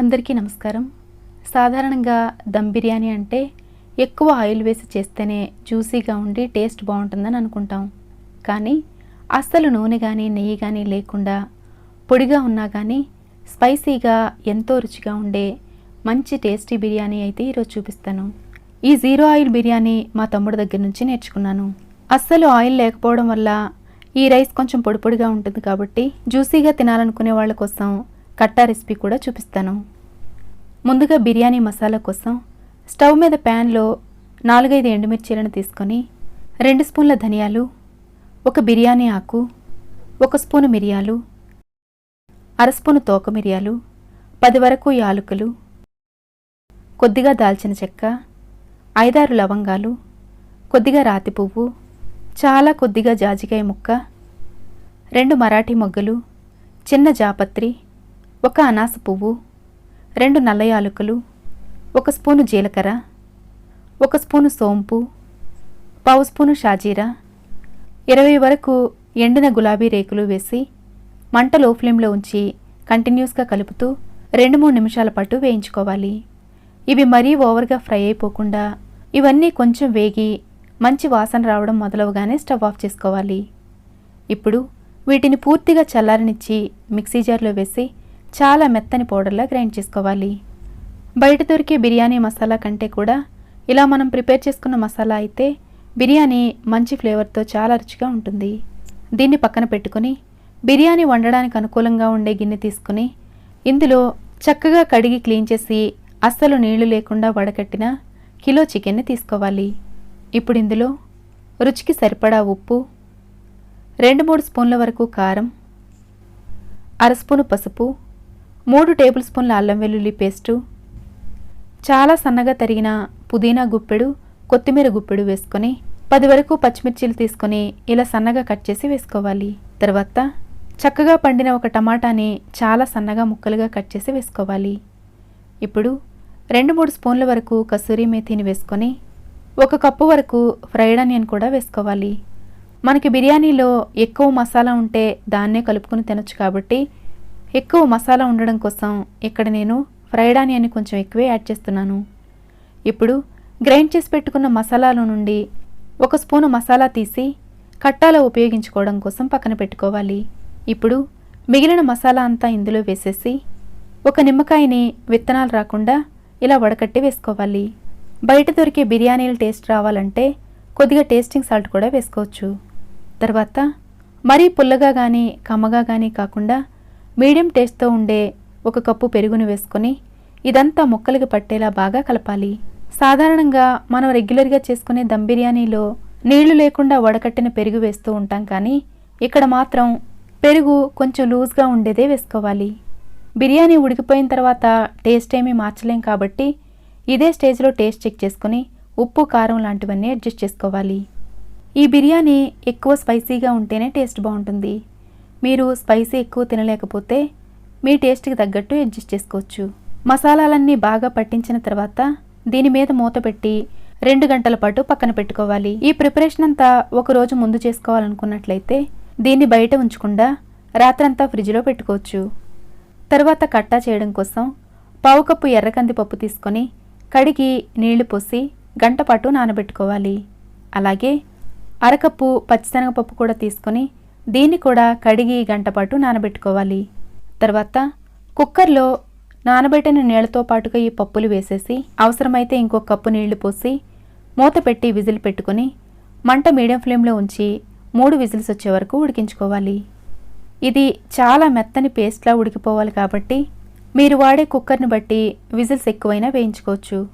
అందరికీ నమస్కారం. సాధారణంగా దమ్ బిర్యానీ అంటే ఎక్కువ ఆయిల్ వేసి చేస్తేనే జ్యూసీగా ఉండి టేస్ట్ బాగుంటుందని అనుకుంటాం. కానీ అస్సలు నూనె కానీ నెయ్యి కానీ లేకుండా పొడిగా ఉన్నా కానీ స్పైసీగా ఎంతో రుచిగా ఉండే మంచి టేస్టీ బిర్యానీ అయితే ఈరోజు చూపిస్తాను. ఈ జీరో ఆయిల్ బిర్యానీ మా తమ్ముడు దగ్గర నుంచి నేర్చుకున్నాను. అస్సలు ఆయిల్ లేకపోవడం వల్ల ఈ రైస్ కొంచెం పొడిపొడిగా ఉంటుంది కాబట్టి జ్యూసీగా తినాలనుకునే వాళ్ళ కోసం కట్టా రెసిపీ కూడా చూపిస్తాను. ముందుగా బిర్యానీ మసాలా కోసం స్టవ్ మీద ప్యాన్లో నాలుగైదు ఎండుమిర్చీలను తీసుకొని రెండు స్పూన్ల ధనియాలు ఒక బిర్యానీ ఆకు ఒక స్పూను మిరియాలు అర స్పూను తోక మిరియాలు పది వరకు యాలకులు కొద్దిగా దాల్చిన చెక్క ఐదారు లవంగాలు కొద్దిగా రాతి పువ్వు చాలా కొద్దిగా జాజికాయ ముక్క రెండు మరాఠీ మొగ్గలు చిన్న జాపత్రి ఒక అనాస పువ్వు రెండు నల్ల యాలకులు ఒక స్పూను జీలకర్ర ఒక స్పూను సోంపు పావు స్పూను షాజీరా ఇరవై వరకు ఎండిన గులాబీ రేకులు వేసి మంట లో ఫ్లేమ్లో ఉంచి కంటిన్యూస్గా కలుపుతూ రెండు మూడు నిమిషాల పాటు వేయించుకోవాలి. ఇవి మరీ ఓవర్గా ఫ్రై అయిపోకుండా ఇవన్నీ కొంచెం వేగి మంచి వాసన రావడం మొదలవగానే స్టవ్ ఆఫ్ చేసుకోవాలి. ఇప్పుడు వీటిని పూర్తిగా చల్లారనిచ్చి మిక్సీ జార్లో వేసి చాలా మెత్తని పౌడర్లా గ్రైండ్ చేసుకోవాలి. బయట దొరికే బిర్యానీ మసాలా కంటే కూడా ఇలా మనం ప్రిపేర్ చేసుకున్న మసాలా అయితే బిర్యానీ మంచి ఫ్లేవర్తో చాలా రుచిగా ఉంటుంది. దీన్ని పక్కన పెట్టుకుని బిర్యానీ వండడానికి అనుకూలంగా ఉండే గిన్నె తీసుకుని ఇందులో చక్కగా కడిగి క్లీన్ చేసి అస్సలు నీళ్ళు లేకుండా వడకట్టిన కిలో చికెన్ని తీసుకోవాలి. ఇప్పుడు ఇందులో రుచికి సరిపడా ఉప్పు రెండు మూడు స్పూన్ల వరకు కారం అర స్పూను పసుపు మూడు టేబుల్ స్పూన్ల అల్లం వెల్లుల్లి పేస్టు చాలా సన్నగా తరిగిన పుదీనా గుప్పెడు కొత్తిమీర గుప్పెడు వేసుకొని పది వరకు పచ్చిమిర్చీలు తీసుకొని ఇలా సన్నగా కట్ చేసి వేసుకోవాలి. తర్వాత చక్కగా పండిన ఒక టమాటాని చాలా సన్నగా ముక్కలుగా కట్ చేసి వేసుకోవాలి. ఇప్పుడు రెండు మూడు స్పూన్ల వరకు కసూరి మేథిని వేసుకొని ఒక కప్పు వరకు ఫ్రైడ్ ఆనియన్ కూడా వేసుకోవాలి. మనకి బిర్యానీలో ఎక్కువ మసాలా ఉంటే దాన్నే కలుపుకొని తినొచ్చు కాబట్టి ఎక్కువ మసాలా ఉండడం కోసం ఇక్కడ నేను ఫ్రైడ్ ఆనియన్ని కొంచెం ఎక్కువే యాడ్ చేస్తున్నాను. ఇప్పుడు గ్రైండ్ చేసి పెట్టుకున్న మసాలాలో నుండి ఒక స్పూను మసాలా తీసి కట్టాలో ఉపయోగించుకోవడం కోసం పక్కన పెట్టుకోవాలి. ఇప్పుడు మిగిలిన మసాలా అంతా ఇందులో వేసేసి ఒక నిమ్మకాయని విత్తనాలు రాకుండా ఇలా వడకట్టి వేసుకోవాలి. బయట దొరికే బిర్యానీల టేస్ట్ రావాలంటే కొద్దిగా టేస్టింగ్ సాల్ట్ కూడా వేసుకోవచ్చు. తర్వాత మరీ పుల్లగా కానీ కమ్మగా కానీ కాకుండా మీడియం టేస్ట్తో ఉండే ఒక కప్పు పెరుగును వేసుకొని ఇదంతా ముక్కలకి పట్టేలా బాగా కలపాలి. సాధారణంగా మనం రెగ్యులర్గా చేసుకునే దమ్ బిర్యానీలో నీళ్ళు లేకుండా వడకట్టిన పెరుగు వేస్తూ ఉంటాం కానీ ఇక్కడ మాత్రం పెరుగు కొంచెం లూజ్గా ఉండేదే వేసుకోవాలి. బిర్యానీ ఉడికిపోయిన తర్వాత టేస్ట్ ఏమీ మార్చలేం కాబట్టి ఇదే స్టేజ్లో టేస్ట్ చెక్ చేసుకుని ఉప్పు కారం లాంటివన్నీ అడ్జస్ట్ చేసుకోవాలి. ఈ బిర్యానీ ఎక్కువ స్పైసీగా ఉంటేనే టేస్ట్ బాగుంటుంది. మీరు స్పైసీ ఎక్కువ తినలేకపోతే మీ టేస్ట్కి తగ్గట్టు అడ్జస్ట్ చేసుకోవచ్చు. మసాలాలన్నీ బాగా పట్టించిన తర్వాత దీని మీద మూత పెట్టి రెండు గంటల పాటు పక్కన పెట్టుకోవాలి. ఈ ప్రిపరేషన్ అంతా ఒక రోజు ముందు చేసుకోవాలనుకున్నట్లయితే దీన్ని బయట ఉంచకుండా రాత్రంతా ఫ్రిడ్జ్లో పెట్టుకోవచ్చు. తర్వాత కట్టా చేయడం కోసం పావు కప్పు ఎర్రకంది పప్పు తీసుకొని కడిగి నీళ్ళు పోసి గంట పాటు నానబెట్టుకోవాలి. అలాగే అరకప్పు పచ్చిశనగపప్పు కూడా తీసుకొని దీన్ని కూడా కడిగి గంట పాటు నానబెట్టుకోవాలి. తర్వాత కుక్కర్లో నానబెట్టిన నీళ్ళతో పాటుగా ఈ పప్పులు వేసేసి అవసరమైతే ఇంకో కప్పు నీళ్ళు పోసి మూత పెట్టి విజిల్ పెట్టుకొని మంట మీడియం ఫ్లేమ్లో ఉంచి మూడు విజిల్స్ వచ్చే వరకు ఉడికించుకోవాలి. ఇది చాలా మెత్తని పేస్ట్లా ఉడికిపోవాలి కాబట్టి మీరు వాడే కుక్కర్ని బట్టి విజిల్స్ ఎక్కువైనా వేయించుకోవచ్చు.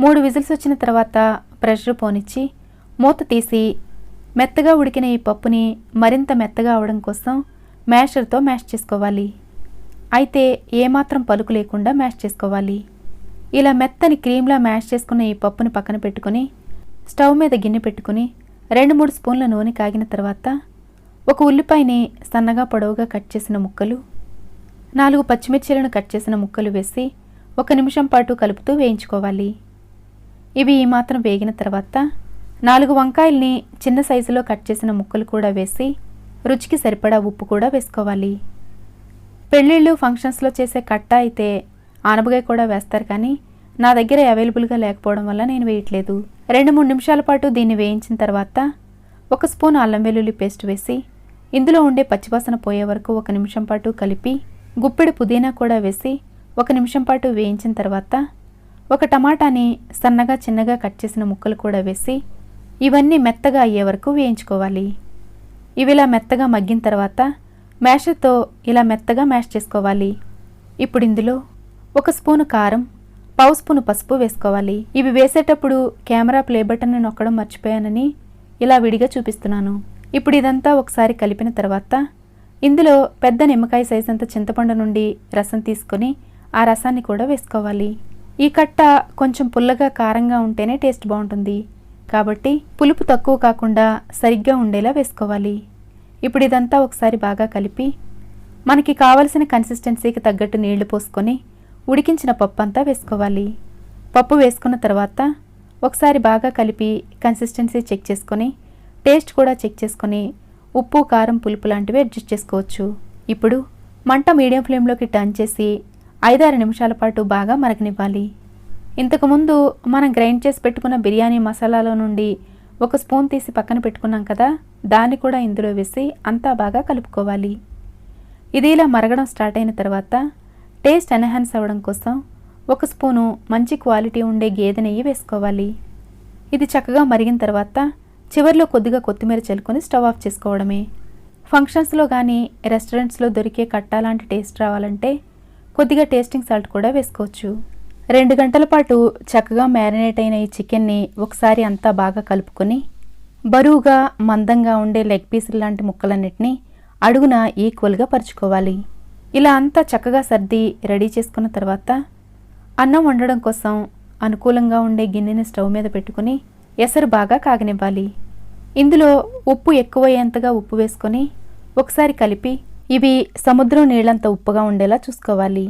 మూడు విజిల్స్ వచ్చిన తర్వాత ప్రెషర్ పోనిచ్చి మూత తీసి మెత్తగా ఉడికిన ఈ పప్పుని మరింత మెత్తగా అవడం కోసం మ్యాషర్తో మ్యాష్ చేసుకోవాలి. అయితే ఏమాత్రం పలుకు లేకుండా మ్యాష్ చేసుకోవాలి. ఇలా మెత్తని క్రీమ్లా మ్యాష్ చేసుకున్న ఈ పప్పుని పక్కన పెట్టుకొని స్టవ్ మీద గిన్నె పెట్టుకుని రెండు మూడు స్పూన్ల నూనె కాగిన తర్వాత ఒక ఉల్లిపాయని సన్నగా పొడవుగా కట్ చేసిన ముక్కలు నాలుగు పచ్చిమిర్చీలను కట్ చేసిన ముక్కలు వేసి ఒక నిమిషం పాటు కలుపుతూ వేయించుకోవాలి. ఇవి ఈ మాత్రం వేగిన తర్వాత నాలుగు వంకాయల్ని చిన్న సైజులో కట్ చేసిన ముక్కలు కూడా వేసి రుచికి సరిపడా ఉప్పు కూడా వేసుకోవాలి. పెళ్ళిళ్ళు ఫంక్షన్స్లో చేసే కట్ట అయితే ఆనపకాయ కూడా వేస్తారు కానీ నా దగ్గర అవైలబుల్గా లేకపోవడం వల్ల నేను వేయట్లేదు. రెండు మూడు నిమిషాల పాటు దీన్ని వేయించిన తర్వాత ఒక స్పూన్ అల్లం వెల్లుల్లి పేస్ట్ వేసి ఇందులో ఉండే పచ్చివాసన పోయే వరకు ఒక నిమిషం పాటు కలిపి గుప్పెడు పుదీనా కూడా వేసి ఒక నిమిషం పాటు వేయించిన తర్వాత ఒక టమాటాని సన్నగా చిన్నగా కట్ చేసిన ముక్కలు కూడా వేసి ఇవన్నీ మెత్తగా అయ్యే వరకు వేయించుకోవాలి. ఇవి ఇలా మెత్తగా మగ్గిన తర్వాత మ్యాషర్తో ఇలా మెత్తగా మ్యాష్ చేసుకోవాలి. ఇప్పుడు ఇందులో ఒక స్పూను కారం పావు స్పూను పసుపు వేసుకోవాలి. ఇవి వేసేటప్పుడు కెమెరా ప్లే బటన్ నొక్కడం మర్చిపోయానని ఇలా విడిగా చూపిస్తున్నాను. ఇప్పుడు ఇదంతా ఒకసారి కలిపిన తర్వాత ఇందులో పెద్ద నిమ్మకాయ సైజ్ అంత చింతపండు నుండి రసం తీసుకొని ఆ రసాన్ని కూడా వేసుకోవాలి. ఈ కట్ట కొంచెం పుల్లగా కారంగా ఉంటేనే టేస్ట్ బాగుంటుంది. కాబట్టి పులుపు తక్కువ కాకుండా సరిగ్గా ఉండేలా వేసుకోవాలి. ఇప్పుడు ఇదంతా ఒకసారి బాగా కలిపి మనకి కావలసిన కన్సిస్టెన్సీకి తగ్గట్టు నీళ్ళు పోసుకొని ఉడికించిన పప్పు అంతా వేసుకోవాలి. పప్పు వేసుకున్న తర్వాత ఒకసారి బాగా కలిపి కన్సిస్టెన్సీ చెక్ చేసుకొని టేస్ట్ కూడా చెక్ చేసుకొని ఉప్పు కారం పులుపు లాంటివి అడ్జస్ట్ చేసుకోవచ్చు. ఇప్పుడు మంట మీడియం ఫ్లేమ్లోకి టర్న్ చేసి ఐదారు నిమిషాల పాటు బాగా మరగనివ్వాలి. ఇంతకుముందు మనం గ్రైండ్ చేసి పెట్టుకున్న బిర్యానీ మసాలాలో నుండి ఒక స్పూన్ తీసి పక్కన పెట్టుకున్నాం కదా దాన్ని కూడా ఇందులో వేసి అంతా బాగా కలుపుకోవాలి. ఇది ఇలా మరగడం స్టార్ట్ అయిన తర్వాత టేస్ట్ ఎన్హాన్స్ అవ్వడం కోసం ఒక స్పూను మంచి క్వాలిటీ ఉండే గేదె నెయ్యి వేసుకోవాలి. ఇది చక్కగా మరిగిన తర్వాత చివరిలో కొద్దిగా కొత్తిమీర చల్లుకొని స్టవ్ ఆఫ్ చేసుకోవడమే. ఫంక్షన్స్లో కానీ రెస్టారెంట్స్లో దొరికే కట్టాలాంటి టేస్ట్ రావాలంటే కొద్దిగా టేస్టింగ్ సాల్ట్ కూడా వేసుకోవచ్చు. రెండు గంటల పాటు చక్కగా మ్యారినేట్ అయిన ఈ చికెన్ని ఒకసారి అంతా బాగా కలుపుకొని బరువుగా మందంగా ఉండే లెగ్ పీసులు లాంటి ముక్కలన్నిటినీ అడుగున ఈక్వల్గా పరుచుకోవాలి. ఇలా అంతా చక్కగా సర్ది రెడీ చేసుకున్న తర్వాత అన్నం వండడం కోసం అనుకూలంగా ఉండే గిన్నెని స్టవ్ మీద పెట్టుకుని ఎసరు బాగా కాగనివ్వాలి. ఇందులో ఉప్పు ఎక్కువయ్యేంతగా ఉప్పు వేసుకొని ఒకసారి కలిపి ఇవి సముద్రం నీళ్ళంత ఉప్పుగా ఉండేలా చూసుకోవాలి.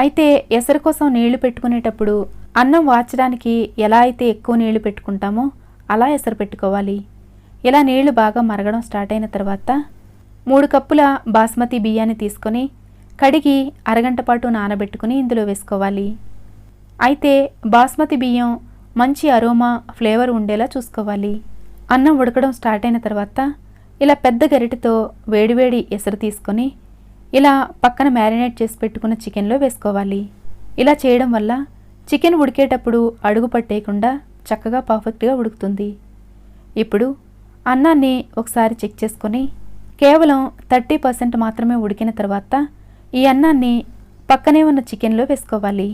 అయితే ఎసరు కోసం నీళ్ళు పెట్టుకునేటప్పుడు అన్నం వార్చడానికి ఎలా అయితే ఎక్కువ నీళ్ళు పెట్టుకుంటామో అలా ఎసరు పెట్టుకోవాలి. ఇలా నీళ్ళు బాగా మరగడం స్టార్ట్ అయిన తర్వాత మూడు కప్పుల బాస్మతి బియ్యాన్ని తీసుకొని కడిగి అరగంట పాటు నానబెట్టుకుని ఇందులో వేసుకోవాలి. అయితే బాస్మతి బియ్యం మంచి అరోమా ఫ్లేవర్ ఉండేలా చూసుకోవాలి. అన్నం ఉడకడం స్టార్ట్ అయిన తర్వాత ఇలా పెద్ద గరిటెతో వేడివేడి ఎసరు తీసుకొని ఇలా పక్కన మ్యారినేట్ చేసి పెట్టుకున్న చికెన్లో వేసుకోవాలి. ఇలా చేయడం వల్ల చికెన్ ఉడికేటప్పుడు అడుగు పట్టేయకుండా చక్కగా పర్ఫెక్ట్గా ఉడుకుతుంది. ఇప్పుడు అన్నాన్ని ఒకసారి చెక్ చేసుకొని కేవలం థర్టీ పర్సెంట్ మాత్రమే ఉడికిన తర్వాత ఈ అన్నాన్ని పక్కనే ఉన్న చికెన్లో వేసుకోవాలి.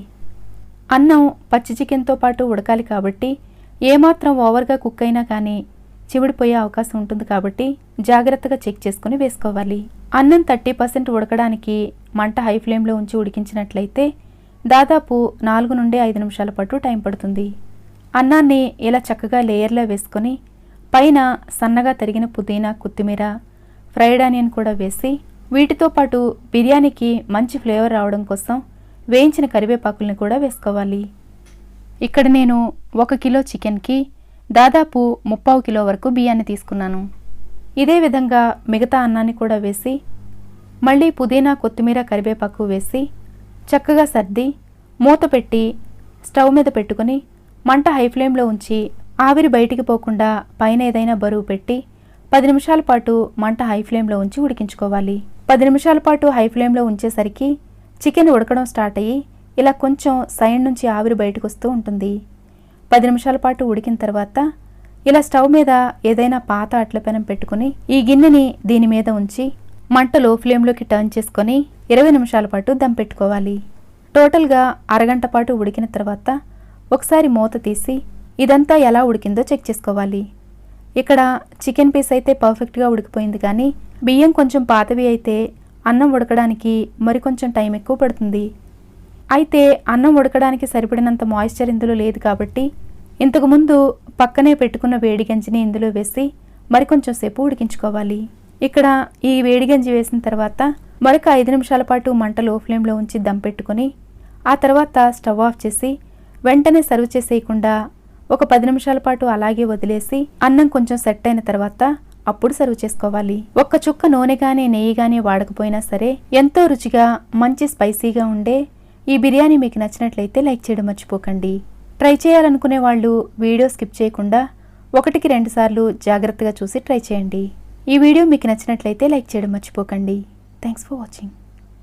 అన్నం పచ్చి చికెన్తో పాటు ఉడకాలి కాబట్టి ఏమాత్రం ఓవర్గా కుక్ అయినా కానీ చివిడిపోయే అవకాశం ఉంటుంది కాబట్టి జాగ్రత్తగా చెక్ చేసుకుని వేసుకోవాలి. అన్నం థర్టీ పర్సెంట్ ఉడకడానికి మంట హై ఫ్లేమ్లో ఉంచి ఉడికించినట్లయితే దాదాపు నాలుగు నుండి ఐదు నిమిషాల పాటు టైం పడుతుంది. అన్నాన్ని ఇలా చక్కగా లేయర్లో వేసుకొని పైన సన్నగా తరిగిన పుదీనా కొత్తిమీర ఫ్రైడ్ ఆనియన్ కూడా వేసి వీటితో పాటు బిర్యానీకి మంచి ఫ్లేవర్ రావడం కోసం వేయించిన కరివేపాకుల్ని కూడా వేసుకోవాలి. ఇక్కడ నేను ఒక కిలో చికెన్కి దాదాపు ముప్పావు కిలో వరకు బియ్యాన్ని తీసుకున్నాను. ఇదే విధంగా మిగతా అన్నాన్ని కూడా వేసి మళ్ళీ పుదీనా కొత్తిమీర కరివేపాకు వేసి చక్కగా సర్ది మూత పెట్టి స్టవ్ మీద పెట్టుకొని మంట హై ఫ్లేమ్లో ఉంచి ఆవిరి బయటికి పోకుండా పైన ఏదైనా బరువు పెట్టి పది నిమిషాల పాటు మంట హై ఫ్లేమ్లో ఉంచి ఉడికించుకోవాలి. పది నిమిషాల పాటు హై ఫ్లేమ్లో ఉంచేసరికి చికెన్ ఉడకడం స్టార్ట్ అయ్యి ఇలా కొంచెం సైడ్ నుంచి ఆవిరి బయటకు వస్తూ ఉంటుంది. పది నిమిషాల పాటు ఉడికిన తర్వాత ఇలా స్టవ్ మీద ఏదైనా పాత అట్ల పెనం పెట్టుకుని ఈ గిన్నెని దీని మీద ఉంచి మంట లో ఫ్లేమ్లోకి టర్న్ చేసుకొని ఇరవై నిమిషాల పాటు దమ్ పెట్టుకోవాలి. టోటల్గా అరగంట పాటు ఉడికిన తర్వాత ఒకసారి మూత తీసి ఇదంతా ఎలా ఉడికిందో చెక్ చేసుకోవాలి. ఇక్కడ చికెన్ పీస్ అయితే పర్ఫెక్ట్గా ఉడికిపోయింది కానీ బియ్యం కొంచెం పాతవి అయితే అన్నం ఉడకడానికి మరికొంచెం టైం ఎక్కువ పడుతుంది. అయితే అన్నం ఉడకడానికి సరిపడినంత మాయిశ్చర్ ఇందులో లేదు కాబట్టి ఇంతకుముందు పక్కనే పెట్టుకున్న వేడి గంజిని ఇందులో వేసి మరికొంచెం సేపు ఉడికించుకోవాలి. ఇక్కడ ఈ వేడి గంజి వేసిన తర్వాత మరొక ఐదు నిమిషాల పాటు మంట లో ఫ్లేమ్లో ఉంచి దమ్ పెట్టుకొని ఆ తర్వాత స్టవ్ ఆఫ్ చేసి వెంటనే సర్వ్ చేసేయకుండా ఒక పది నిమిషాల పాటు అలాగే వదిలేసి అన్నం కొంచెం సెట్ అయిన తర్వాత అప్పుడు సర్వ్ చేసుకోవాలి. ఒక్క చుక్క నూనె కానీ నెయ్యి కానీ వాడకపోయినా సరే ఎంతో రుచిగా మంచి స్పైసీగా ఉండే ఈ బిర్యానీ మీకు నచ్చినట్లయితే లైక్ చేయడం మర్చిపోకండి. ట్రై చేయాలనుకునే వాళ్ళు వీడియో స్కిప్ చేయకుండా ఒకటికి రెండు సార్లు జాగ్రత్తగా చూసి ట్రై చేయండి. ఈ వీడియో మీకు నచ్చినట్లయితే లైక్ చేయడం మర్చిపోకండి. Thanks for watching